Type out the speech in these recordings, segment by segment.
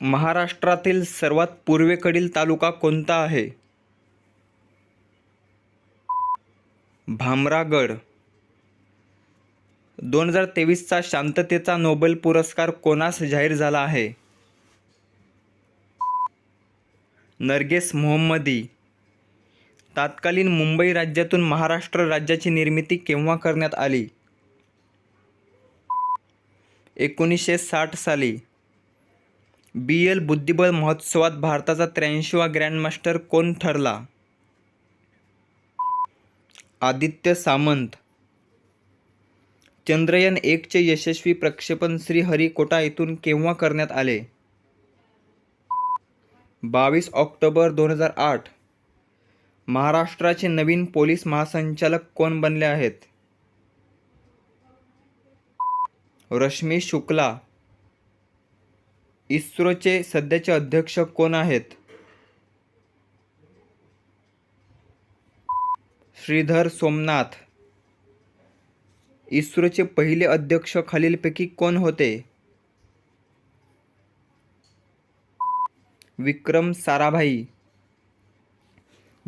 महाराष्ट्रातील सर्वात पूर्वेकडील तालुका कोणता आहे? भामरागड. दोन हजार तेवीसचा शांततेचा नोबेल पुरस्कार कोणास जाहीर झाला आहे? नर्गेस मोहम्मदी. तत्कालीन मुंबई राज्यातून महाराष्ट्र राज्याची निर्मिती केव्हा करण्यात आली? एकोणीसशे साठ साली. बी एल बुद्धिबळ महोत्सवात भारताचा त्र्याऐंशीवा ग्रँडमास्टर कोण ठरला? आदित्य सामंत. चंद्रयान एकचे यशस्वी प्रक्षेपण श्रीहरिकोटा येथून केव्हा करण्यात आले? बावीस ऑक्टोबर दोन हजार आठ. महाराष्ट्राचे नवीन पोलीस महासंचालक कोण बनले आहेत? रश्मी शुक्ला. इस्रोचे सध्याचे अध्यक्ष कोण आहेत? श्रीधर सोमनाथ. इस्रोचे पहिले अध्यक्ष खालीलपैकी कोण होते? विक्रम साराभाई.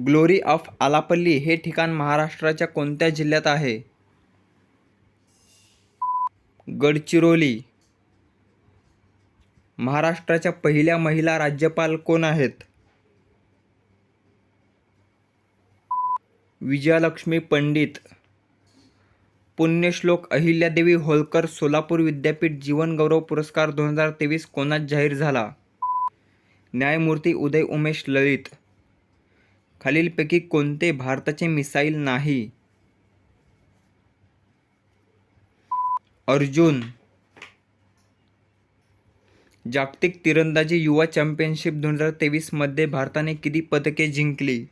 ग्लोरी ऑफ आलापल्ली हे ठिकाण महाराष्ट्राच्या कोणत्या जिल्ह्यात आहे? गडचिरोली. महाराष्ट्राच्या पहिल्या महिला राज्यपाल कोण आहेत? विजयालक्ष्मी पंडित पुण्यश्लोक अहिल्यादेवी होळकर सोलापूर विद्यापीठ जीवनगौरव पुरस्कार दोन हजार तेवीस कोणात जाहीर झाला? न्यायमूर्ती उदय उमेश ललित खालीलपैकी कोणते भारताचे मिसाईल नाही? अर्जुन जागतिक तिरंदाजी युवा चॅम्पियनशिप दोन हजार तेवीसमध्ये भारताने किती पदके जिंकली?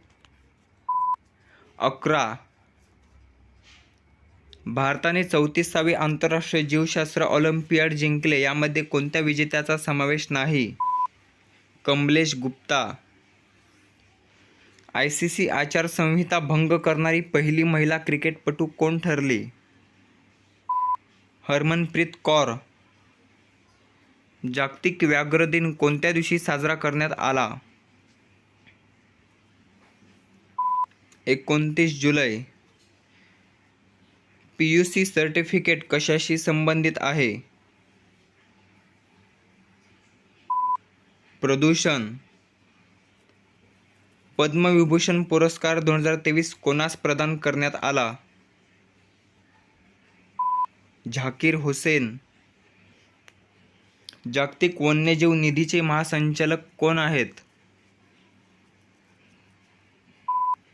अकरा. भारताने चौतीसावे आंतरराष्ट्रीय जीवशास्त्र ऑलिम्पियाड जिंकले यामध्ये कोणत्या विजेत्याचा समावेश नाही? Kamlesh Gupta. I C C आचारसंहिता भंग करणारी पहिली महिला क्रिकेटपटू कोण ठरली? हरमनप्रीत कौर. जागतिक व्याघ्र दिन कोणत्या दिवशी साजरा करण्यात आला? एकोणतीस जुलै. पी यू सी सर्टिफिकेट कशाशी संबंधित आहे? प्रदूषण. पद्मविभूषण पुरस्कार दोन हजार तेवीस कोणास प्रदान करण्यात आला? झाकीर हुसेन. जागतिक वन्यजीव निधीचे महासंचालक कोण आहेत?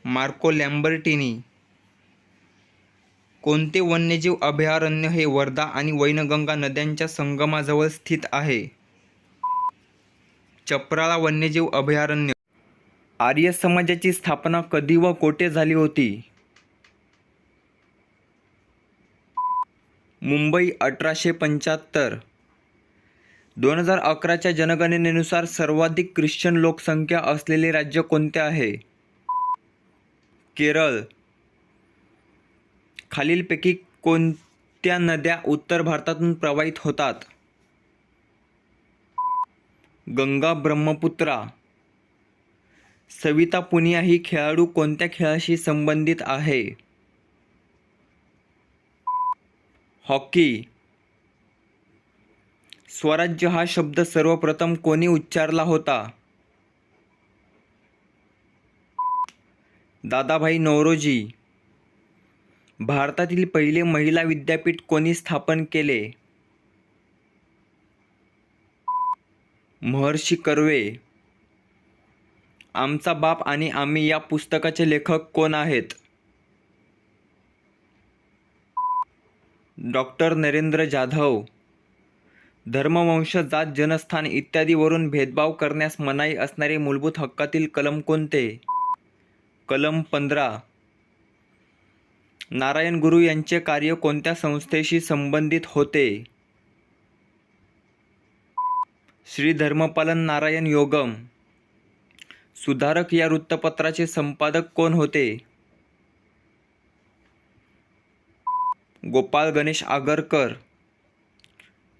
Marco Lambertini. कोणते वन्यजीव अभयारण्य हे वर्धा आणि वैनगंगा नद्यांच्या संगमाजवळ स्थित आहे? चपराळा वन्यजीव अभयारण्य. आर्य समाजाची स्थापना कधी व कोठे झाली होती? मुंबई अठराशे पंच्याहत्तर. दोन हजार अकराच्या जनगणनेनुसार सर्वाधिक ख्रिश्चन लोकसंख्या असलेले राज्य कोणते आहे? केरळ. खालीलपैकी कोणत्या नद्या उत्तर भारतातून प्रवाहित होतात? गंगा ब्रह्मपुत्रा. सविता पुनिया ही खेळाडू कोणत्या खेळाशी संबंधित आहे? हॉकी. स्वराज्य हा शब्द सर्वप्रथम कोणी उच्चारला होता? दादाभाई नौरोजी. भारतातील पहिले महिला विद्यापीठ कोणी स्थापन केले? महर्षी कर्वे. आमचा बाप आणि आम्ही या पुस्तकाचे लेखक कोण आहेत? डॉक्टर नरेंद्र जाधव. धर्मवंश जात जनस्थान इत्यादीवरून भेदभाव करण्यास मनाई असणारे मूलभूत हक्कातील कलम कोणते? कलम पंधरा. नारायण गुरु यांचे कार्य कोणत्या संस्थेशी संबंधित होते? श्री धर्मपालन नारायण योगम. सुधारक या वृत्तपत्राचे संपादक कोण होते? गोपाल गणेश आगरकर.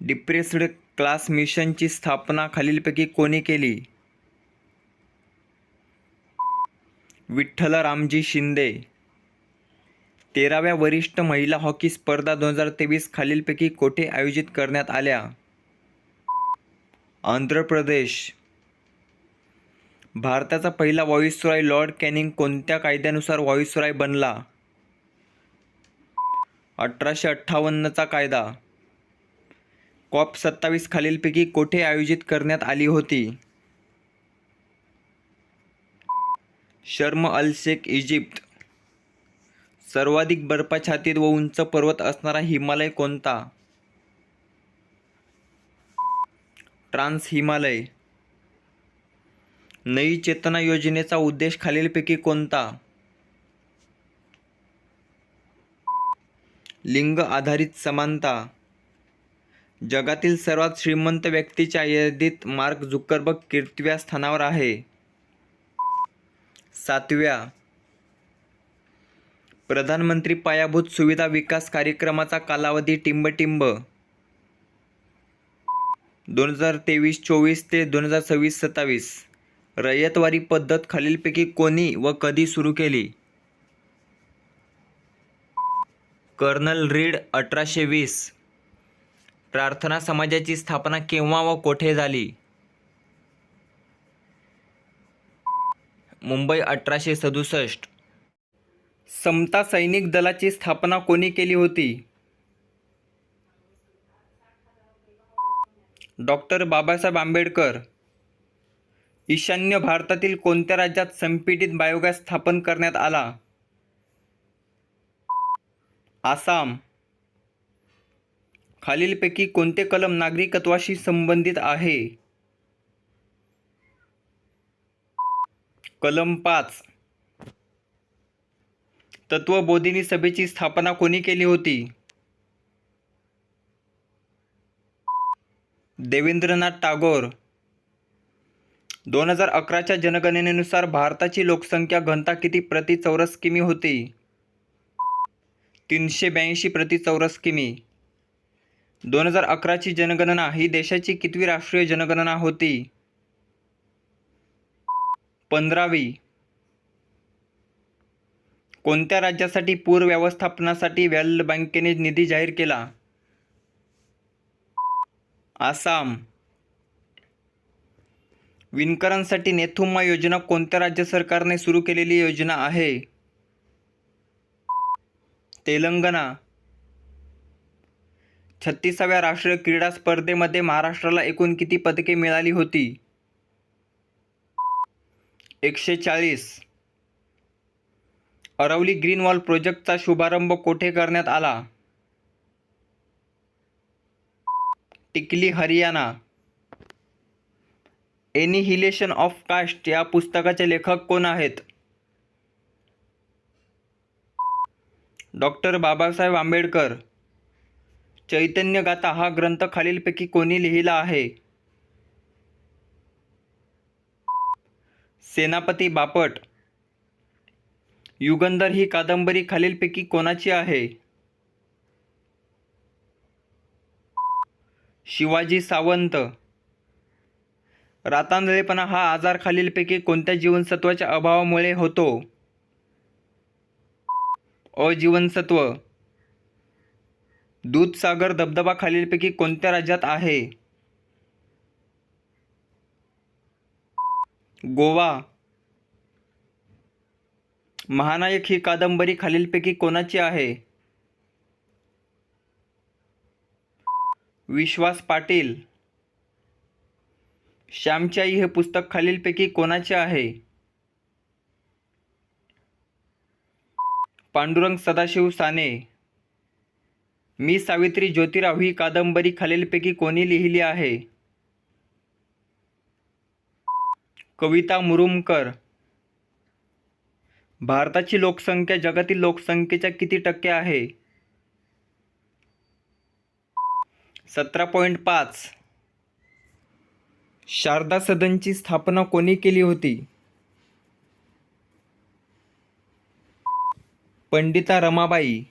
डिप्रेस्ड क्लास मिशनची स्थापना खालीलपैकी कोणी केली? विठ्ठल रामजी शिंदे. तेराव्या वरिष्ठ महिला हॉकी स्पर्धा दोन हजार तेवीस खालीलपैकी कोठे आयोजित करण्यात आल्या? आंध्र प्रदेश. भारताचा पहिला व्हॉइसरॉय लॉर्ड कॅनिंग कोणत्या कायद्यानुसार व्हॉइसरॉय बनला? अठराशे अठ्ठावन्नचा कायदा. कॉप सत्तावीस खालीलपैकी कोठे आयोजित करण्यात आली होती? शर्म अल शेख इजिप्त. सर्वाधिक बर्फाच्छादित व उंच पर्वत असणारा हिमालय कोणता? ट्रान्स हिमालय नई चेतना योजनेचा उद्देश खालीलपैकी कोणता? लिंग आधारित समानता. जगातील सर्वात श्रीमंत व्यक्तीच्या यादीत मार्क झुकरबर्ग कितव्या स्थानावर आहे. सातव्या. प्रधानमंत्री पायाभूत सुविधा विकास कार्यक्रमाचा कालावधी टिंबटिंब. दोन हजार तेवीस चोवीस ते दोन हजार सव्वीस सत्तावीस रयतवारी पद्धत खालीलपैकी कोणी व कधी सुरू केली? कर्नल रीड अठराशे वीस. प्रार्थना समाजाची स्थापना केव्हा व कोठे झाली? मुंबई अठराशे सदुसष्ट. समता सैनिक दलाची स्थापना कोणी केली होती? डॉक्टर बाबासाहेब आंबेडकर. ईशान्य भारतातील कोणत्या राज्यात संपीडित बायोगॅस स्थापन करण्यात आला? आसाम. खालीलपैकी कोणते कलम नागरिकत्वाशी संबंधित आहे? कलम पाच. तत्वबोधिनी सभेची स्थापना कोणी केली होती? देवेंद्रनाथ टागोर. दोन हजार अकराच्या जनगणनेनुसार भारताची लोकसंख्या घनता किती प्रति चौरस किमी होती? तीनशे ब्याऐंशी प्रति चौरस किमी. दोन हजार अकराची जनगणना ही देशाची कितवी राष्ट्रीय जनगणना होती? पंधरावी. कोणत्या राज्यासाठी पूर व्यवस्थापनासाठी वर्ल्ड बँकेने निधी जाहीर केला? आसाम. विणकरांसाठी नेथुम्मा योजना कोणत्या राज्य सरकारने सुरू केलेली योजना आहे? तेलंगणा. छत्तीसाव्या राष्ट्रीय क्रीडा स्पर्धेमध्ये महाराष्ट्राला एकूण किती पदके मिळाली होती? एकशे चाळीस. अरवली ग्रीन वॉल प्रोजेक्टचा शुभारंभ कोठे करण्यात आला? टिकली हरियाणा. एनिहिलेशन ऑफ कास्ट या पुस्तकाचे लेखक कोण आहेत? डॉक्टर बाबासाहेब आंबेडकर. चैतन्य गाथा हा ग्रंथ खालीलपैकी कोणी लिहिला आहे? सेनापती बापट. युगंधर ही कादंबरी खालीलपैकी कोणाची आहे? शिवाजी सावंत. रातांधळेपणा हा आजार खालीलपैकी कोणत्या जीवनसत्वाच्या अभावामुळे होतो? अजीवनसत्व. दूधसागर धबधबा खालीलपैकी कोणत्या राज्यात आहे? गोवा. महानायक ही कादंबरी खालीलपैकी कोणाची आहे? विश्वास पाटील. श्यामच्याई आई हे पुस्तक खालीलपैकी कोणाचे आहे? पांडुरंग सदाशिव साने. मी सावित्री ज्योतिराव ही कादंबरी खालीलपैकी कोणी लिहिली आहे? कविता मुरुमकर. भारताची लोकसंख्या जगातील लोकसंख्येच्या किती टक्के आहे? सतरा पॉईंट पाच. शारदा सदनची स्थापना कोणी केली होती? पंडिता रमाबाई.